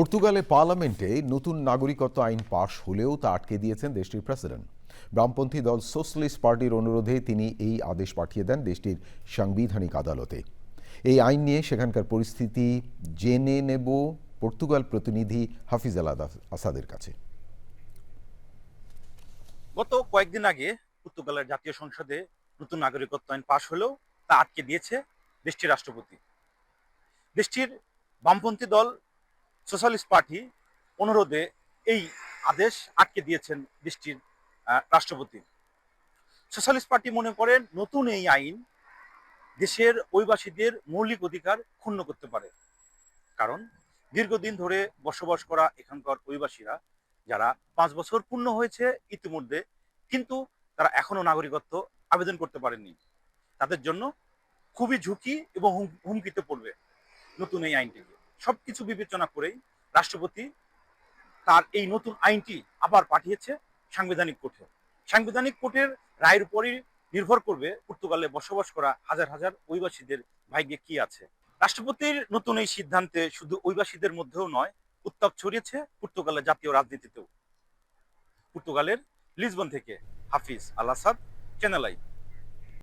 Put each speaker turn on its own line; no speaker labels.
পর্তুগালে পার্লামেন্টে নতুন নাগরিকত্ব আইন পাশ হলেও তা আটকে দিয়েছেন দেশটির প্রেসিডেন্ট। বামপন্থী দল সোশ্যালিস্ট পার্টির অনুরোধে তিনি এই আদেশ পাঠিয়ে দেন দেশটির সাংবিধানিক আদালতে। এই আইন নিয়ে সেখানকার পরিস্থিতি জেনে নেব পর্তুগাল প্রতিনিধি হাফিজ আল আসাদের কাছে।
গত কয়েকদিন আগে পর্তুগালের জাতীয় সংসদে নতুন নাগরিকত্ব আইন পাশ হলেও তা আটকে দিয়েছে দেশটির রাষ্ট্রপতি। দেশটির বামপন্থী দল সোশ্যালিস্ট পার্টি অনুরোধে এই আদেশ আটকে দিয়েছেন দেশটির রাষ্ট্রপতি। সোশ্যালিস্ট পার্টি মনে করেন নতুন এই আইন দেশের অভিবাসীদের মৌলিক অধিকার ক্ষুণ্ণ করতে পারে। কারণ দীর্ঘদিন ধরে বসবাস করা এখানকার অভিবাসীরা, যারা পাঁচ বছর পূর্ণ হয়েছে ইতিমধ্যে, কিন্তু তারা এখনও নাগরিকত্ব আবেদন করতে পারেননি। তাদের জন্য খুবই ঝুঁকি এবং হুম- হুমকিতে পড়বে নতুন এই আইনটিকে। সবকিছু বিবেচনা করেই রাষ্ট্রপতি তার এই নতুন আইনটি আবার পাঠিয়েছে সাংবিধানিক কোর্টে। সাংবিধানিক কোর্টের রায়ের উপরই নির্ভর করবে পর্তুগালে বসবাস করা হাজার হাজার অভিবাসীদের ভাগ্যে কি আছে। রাষ্ট্রপতির নতুন এই সিদ্ধান্তে শুধু অভিবাসীদের মধ্যেও নয়, উত্তাপ ছড়িয়েছে পর্তুগালের জাতীয় রাজনীতিতেও। পর্তুগালের লিসবন থেকে হাফিজ আল আসাদ চ্যানেল আই